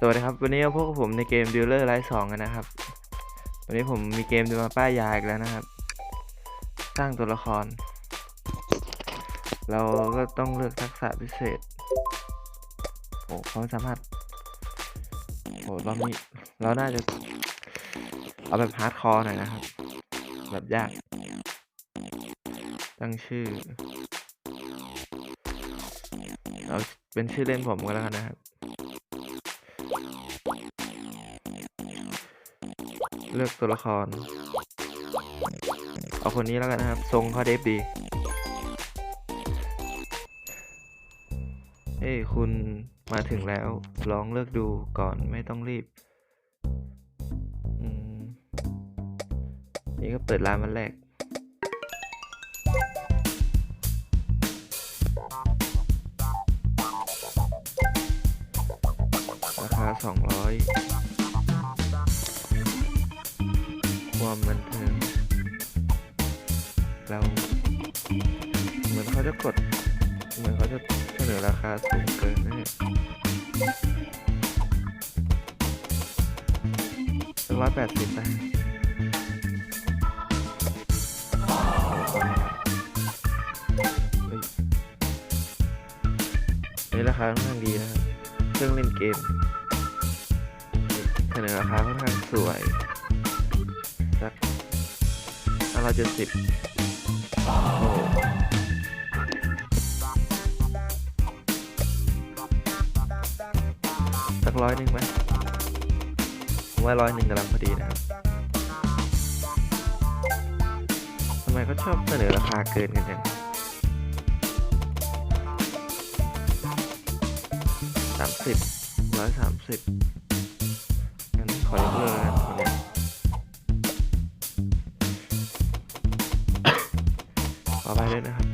สวัสดีครับ วันนี้พวกบผมในเกม Dealer Live 2กันนะครับ วันนี้ผมมีเกมจะมาป้ายยาอีกแล้วนะครับ สร้างตัวละคร เราก็ต้องเลือกทักษะพิเศษ โอ้เขามสามารถ โอ้รอบนี้เราน่าจะ เอาแบบฮาร์ดคอร์หน่อยนะครับ แบบยาก ตั้งชื่อ เอาเป็นชื่อเล่นผมก็แล้วกันนะครับ เลือกตัวละคร เอาคนนี้แล้วกันนะครับ ทรงเขาเดฟดี เอ้ยคุณมาถึงแล้ว ลองเลือกดูก่อนไม่ต้องรีบ นี่ก็เปิดร้านวันแรกราคา 200 ความบันเทิงเราเหมือนเขาจะกด เหมือนเขาจะเสนอราคาสูงเกินนะเนี่ยร้อยแปดสิบไปเนี่ราคาค่อนข้างดีนะครับ เครื่องเล่นเกมเสนอราคาค่อนข้างสวย ร้อยเจ็ดสิบสักร้อยหนึ่งไหมผมว่าร้อยหนึ่งกำลังพอดีนะครับทำไมเขาชอบเสนอราคาเกินกันจังสามสิบร้อยสามสิบงั้นขอยกเลิกแล้วกัน อไปด้วยนะครับ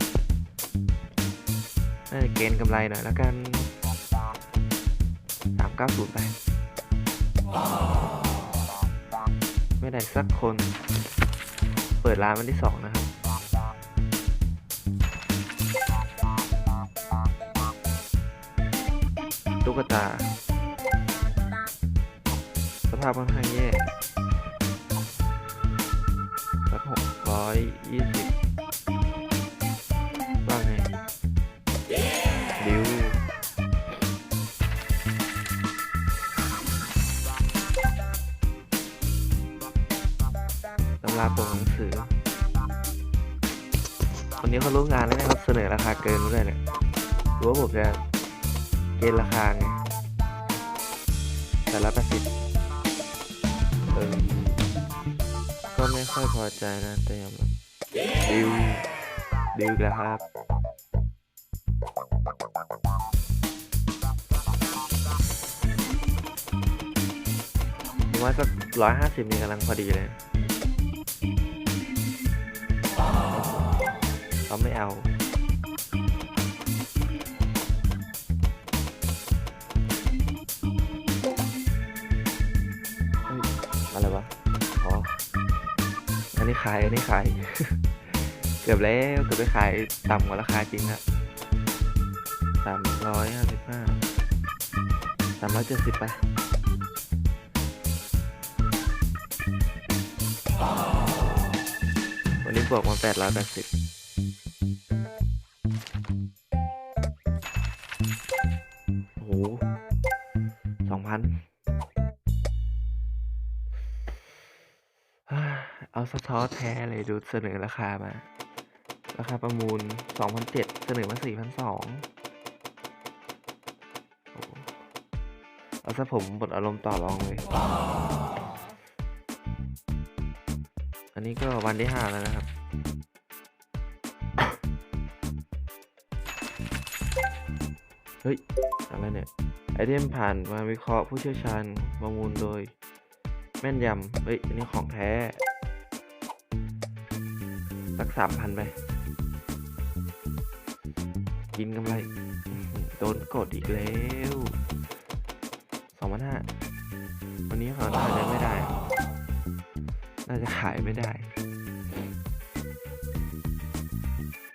น่าจะเกณฑ์กำไรหน่อยแล้วกันสามเก้าศูนย์ไป ไม่ได้สักคน เปิดร้านวันที่สองนะครับตุ๊กตา สภาพค่อนข้างแย่สักหกร้อยยี่สิบำราปกหนังสือวันนี้เขารู้งานแล้วนะครับเสนอราคาเกินด้วยเนี่ยหรือว่าผมจะเกณฑ์ราคาไงแต่ละแปดสิบเออก็ไม่ค่อยพอใจนะแต่ยอมรับดิวดิวแล้วครับว่าสักร้อยห้าสิบนี่กำลังพอดีเลย เขาไม่เอา อะไรวะ อ๋อ อันนี้ขาย อันนี้ขาย เกือบแล้ว เกือบไปขายต่ำกว่าราคาจริงครับสามร้อยห้าสิบห้าสามร้อยเจ็ดสิบไป บวกมาแปดร้อยแปดสิบโอ้โหสองพันเอาสะท้อแท้เลยดูเสนอราคามา ราคาประมูล2,007เสนอมา4,200โอ้โหเอาซะผมบดอารมณ์ต่อรองเลย อันนี้ก็วันที่5แล้วนะครับ เฮ้ย อะไรเนี่ย ไอเทมผ่านมาวิเคราะห์ผู้เชี่ยวชาญประมูลโดย แม่นยำ เฮ้ย อันนี้ของแท้ สักสามพันไป กินกำไร โดนกดอีกแล้วสองพันห้าวันนี้เขาน่าจะไม่ได้ น่าจะขายไม่ได้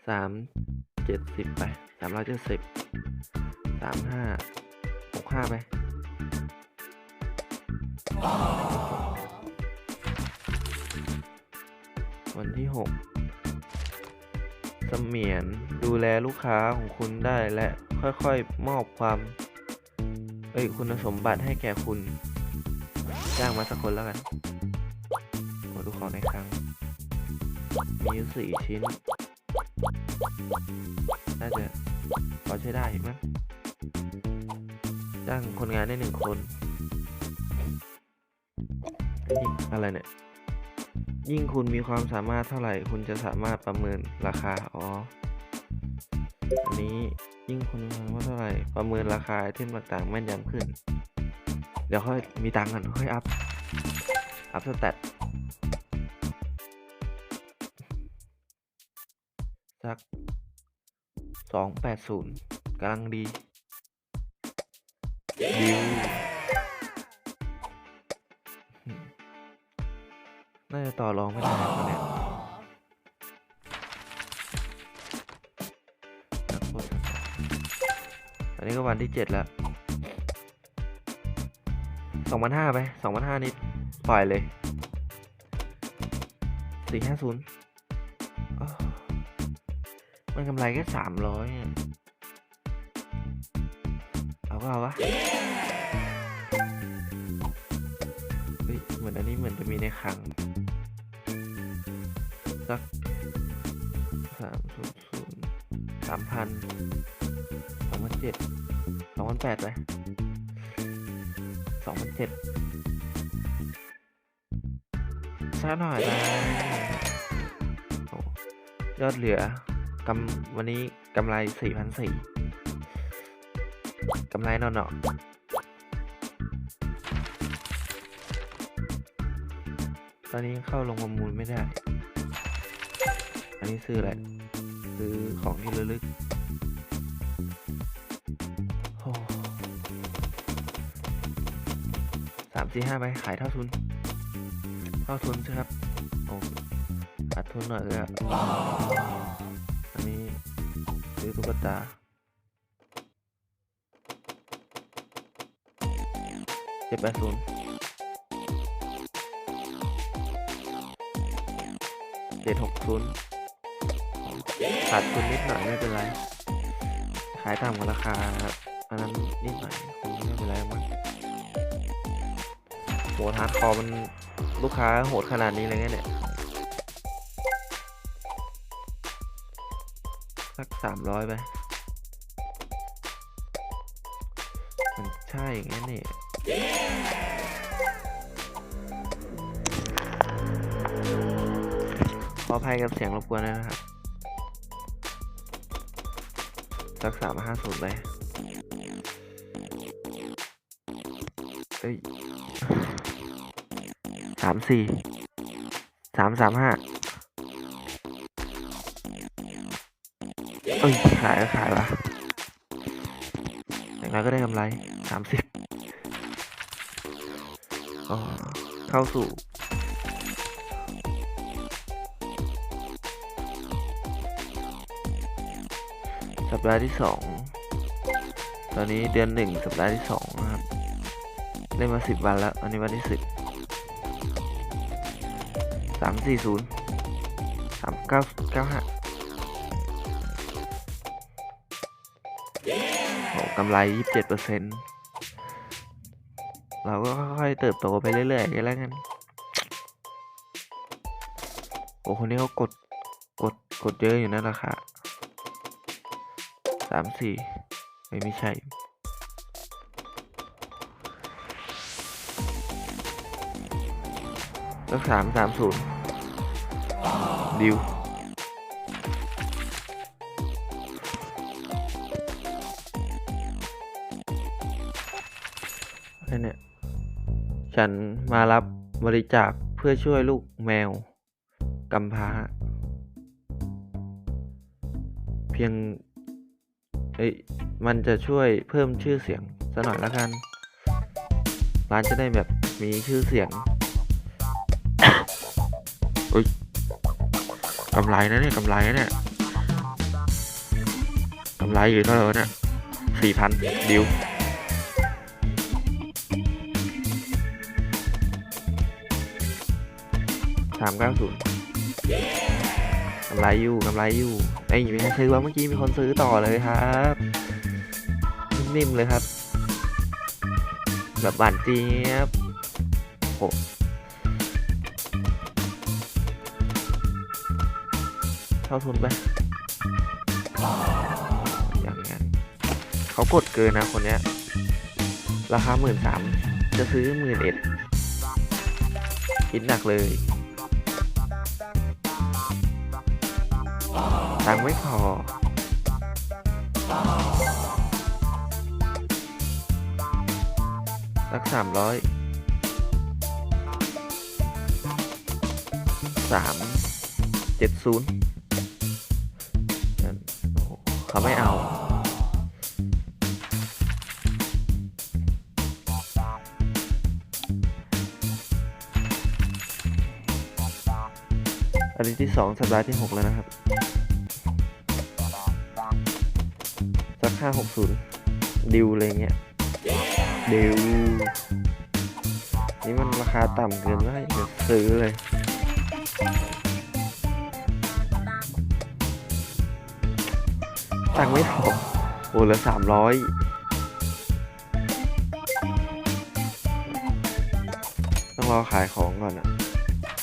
สามเจ็ดสิบไปสามร้อยเจ็ดสิบสามห้าหกห้าไปวันที่หกเสมียนดูแลลูกค้าของคุณได้และค่อยๆ มอบความ เอ้ย คุณสมบัติให้แก่คุณ จ้างมาสักคนแล้วกันขอดูของในครั้ง มีอยู่สี่ชิ้น น่าจะพอใช้ได้อยู่มั้งจ้างคนงานได้หนึ่งคนนี่อะไรเนี่ย ยิ่งคุณมีความสามารถเท่าไหร่ คุณจะสามารถประเมินราคา อ๋อ อันนี้ยิ่งคุณมีความสามารถเท่าไหร่ ประเมินราคาไอเทมต่างๆแม่นยำขึ้น เดี๋ยวค่อยมีตังค์ก่อนค่อยอัพ อัพสแตท สักสองแปดศูนย์กำลังดีดิวน่าจะต่อรองไม่ได้แล้วเนี่ยนักโทษอันนี้ก็วันที่เจ็ดแล้วสองพันห้าไปสองพันห้านิดปล่อยเลยสี่ห้าศูนย์ มันกำไรแค่สามร้อยเอาก็เอาวะเฮ้ยเหมือนอันนี้เหมือนจะมีในคลังสักสามศูนย์ศูนย์สามพันสองพันเจ็ดสองพันแปดไปสองพันเจ็ดสักหน่อยได้โอ้ยอดเหลือ กำวันนี้กำไรสี่พันสี่กำไรเนาะเนาะตอนนี้เข้าลงประมูลไม่ได้ อันนี้ซื้ออะไร ซื้อของที่ระลึกโอ้สามสี่ห้าไปขายเท่าทุน เท่าทุนใช่ครับโอ้ขาดทุนหน่อยเลยอะ ซื้อตุ๊กตา เจ็ดแปดศูนย์เจ็ดหกศูนย์ขาดทุนนิดหน่อยไม่เป็นไร ขายตามกับราคาครับ อันนั้นนิดหน่อยคงไม่เป็นไรมั้งโหฮาร์ดคอมันลูกค้าโหดขนาดนี้เลยเนี่ย สามร้อยไป มันใช่อย่างงั้นเนี่ยขออภัยกับเสียงรบกวนนะครับ สักสามห้าศูนย์ไป เอ้ยสามสี่สามสามห้า อ้ยขายก็ขายวะอย่างไรก็ได้กำไรสามสิบเข้าสู่สัปดาห์ที่สอง ตอนนี้เดือนหนึ่งสัปดาห์ที่สองนะครับ เล่นมาสิบวันแล้ว อันนี้วันที่สิบสามสี่ศูนย์สามเก้าเก้าห้า กำไรยี่สิบเราก็ค่อยๆเติบโตไปเรื่อยๆกันแล้วกัน โอ้คนนี้เขากด กด กดเยอะอยู่นะราคาสามสี่ไม่ไม่ใช่แล้วสามสามศูนย์ดิว เนี่ย ฉันมารับบริจาคเพื่อช่วยลูกแมวกำพร้า เพียงเอ้ยมันจะช่วยเพิ่มชื่อเสียงสักหน่อยละกัน ร้านจะได้แบบมีชื่อเสียงอุ้ยกำไรนะเนี่ยกำไรนะเนี่ยกำไรอยู่เท่าไหร่วะเนี่ยสี่พันดิว สามเก้าศูนย์กำไรอยู่กำไรอยู่ไอ้ยมีใครซื้อว่าเมื่อกี้มีคนซื้อต่อเลยครับนิ่มๆเลยครับ แบบหวานเจี๊ยบโอ้เข้าทุนไปอย่างงั้นเขากดเกินนะคนเนี้ย ราคาหมื่นสามจะซื้อหมื่นเอ็ดคิดหนักเลย ตังค์ไม่พอ สักสามร้อยสามเจ็ดศูนย์เขาไม่เอาอาทิตย์ที่สองสัปดาห์ที่หกแล้วนะครับ ห้าหกศูนย์ดิวอะไรเงี้ยดิวนี่มันราคาต่ำเกินไปเดี๋ยวซื้อเลยตังค์ไม่พอโอ้เหลือสามร้อยต้องรอขายของก่อนอะ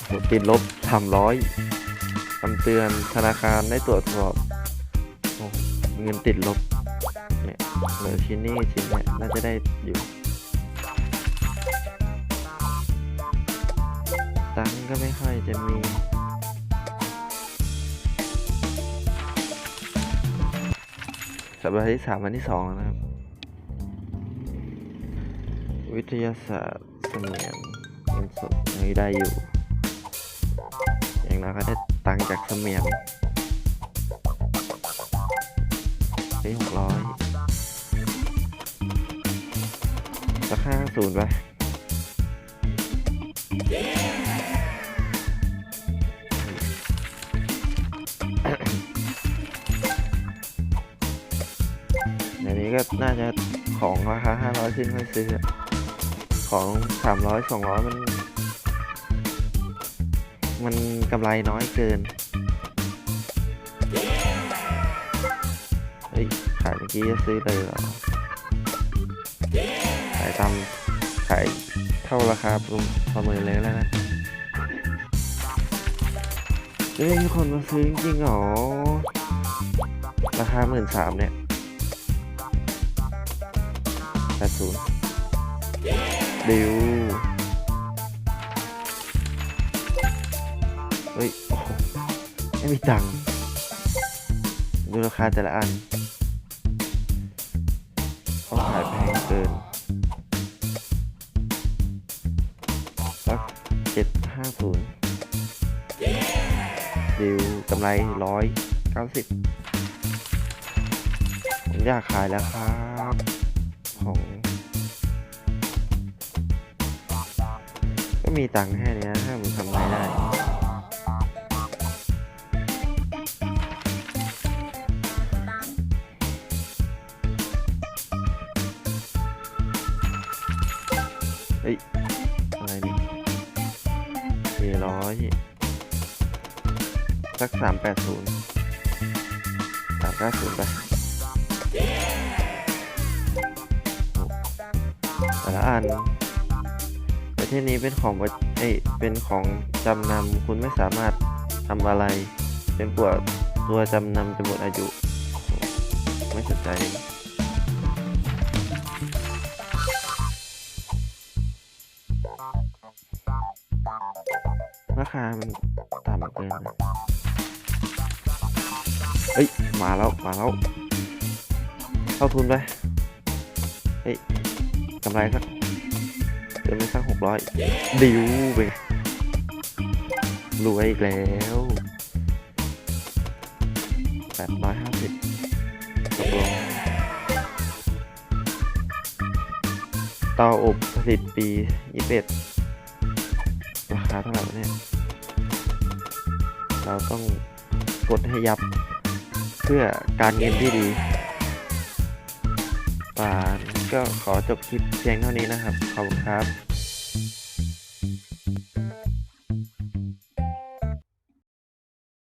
โหติดลบสามร้อยคำเตือนธนาคารได้ตรวจสอบโอ้เงินติดลบ เลยเหลือชิ้นนี้ชิ้นเนี้ยน่าจะได้อยู่ ตังก็ไม่ค่อยจะมีสัปดาห์ที่สามวันที่สองนะครับ วิทยาศาสตร์เสมียนเงินสดยังได้อยู่ อย่างน้อยก็ได้ตังจากเสมียนได้หกร้อย สักห้าศูนย์ไปเดี๋ยวนี้ก็น่าจะของราคาห้าร้อยขึ้นค่อยซื้อ ของสามร้อยสองร้อยมัน มันกำไรน้อยเกิน เฮ้ย ขายเมื่อกี้จะซื้อเลยเหรอ ตามขายเท่าราคาประเมินเลยแล้วนะเฮ้ยมีคนมาซื้อจริงๆเหรอ ราคาหมื่นสามเนี่ยแปดศูนย์ดิวเฮ้ย โอ้ไม่มีตังค์ดูราคาแต่ละอัน ไรร้อยเก้าสิบผมอยากขายแล้วครับ ของ ก็มีตังค์แค่นี้ถ้าผมทำรได้ เฮ้ย อะไรนี่สี่ร้อย สักสามแปดศูนย์สามเก้าศูนย์ไปแต่ละอัน ประเทศนี้เป็นของเอ้ยเป็นของจำนำคุณไม่สามารถทำอะไร เป็นปวดตัวจำนำจะหมดอายุ ไม่สนใจราคามันต่ำเกินนะ เฮ้ย มาแล้ว มาแล้ว เข้าทุนไป เฮ้ยกำไรสักเดือนไม่สักหกร้อยดิวไปรวยอีกแล้วแปดร้อยห้าสิบตกลงเตาอบผลิตปียี่สิบราคาเท่าไหร่เนี่ย เราต้องกดให้ยับ เพื่อการเงินที่ดีป่านก็ขอจบคลิปเพียงเท่านี้นะครับ ขอบคุณครับ